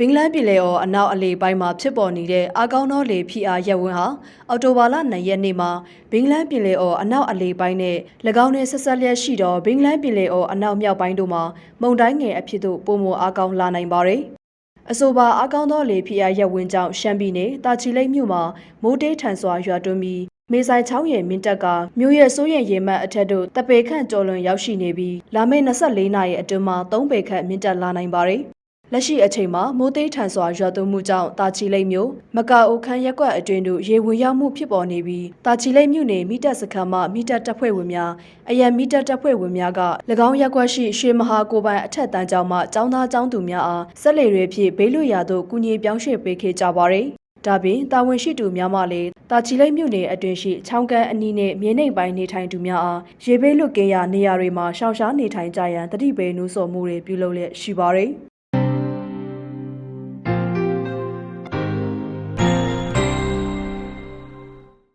ဘင်္ဂလန်ပြည်လေအော်အနောက်အလေပိုင်းမှာဖြစ်ပေါ်နေတဲ့အာကောင်းသောလေဖိအားရပ်ဝန်းဟာအော်တိုဘာလ2ရက်နေ့မှာဘင်္ဂလန်ပြည်လေအော်အနောက်အလေပိုင်းနဲ့၎င်းနဲ့ဆက်ဆက်လျက်ရှိသောဘင်္ဂလန်ပြည်လေအော်အနောက်မြောက်ပိုင်းတို့မှာမုန်တိုင်းငယ်အဖြစ်သို့ပုံမအားကောင်းလာနိုင်ပါတယ်။အဆိုပါအားကောင်းသောလေဖိအားရပ်ဝန်းကြောင့်ရှမ်းပြည်နယ်တာချီလိတ်မြို့မှာမိုးတေးထန်စွာရွာသွန်းပြီးမေဆိုင်ချောင်းရဲ့မင်းတပ်ကမြို့ရဲ့စိုးရိမ်ရေမှတ်အထက်တို့တပေခန့်ကျော်လွန်ရောက်ရှိနေပြီးလာမယ့်24နာရီအတွင်းမှာ3ပေခန့်မြင့်တက်လာနိုင်ပါတယ်။ လက်ရှိအချိန်မှာမိုးသေးထန်စွာရွာသွန်းမှုကြောင့်တာချီလိတ်မြို့မကာအိုခန်းရက်ကွက်အတွင်းတို့ရေဝင်ရောက်မှုဖြစ်ပေါ်နေပြီးတာချီလိတ်မြို့နယ်မိတက်စခန်းမှမိတက်တပ်ဖွဲ့ဝင်များအရန်မိတက်တပ်ဖွဲ့ဝင်များက၎င်းရက်ကွက်ရှိရွှေမဟာကိုပိုင်အထက်တန်းကျောင်းမှကျောင်းသားကျောင်းသူများအားဆက်လက်တွေဖြင့်ဘေးလွတ်ရာသို့ကူညီပြောင်းရွှေ့ပေးခဲ့ကြပါသည်။ဒါပြင်တာဝန်ရှိသူများမှလည်းတာချီလိတ်မြို့နယ်အတွင်းရှိချောင်းကန်းအနီးနှင့်မြေနိမ့်ပိုင်းနေထိုင်သူများအားရေဘေးလွတ်ကင်းရာနေရာတွေမှာရှောင်ရှားနေထိုင်ကြရန်တတိပေနှူးဆော်မှုတွေပြုလုပ်လျက်ရှိပါသည်။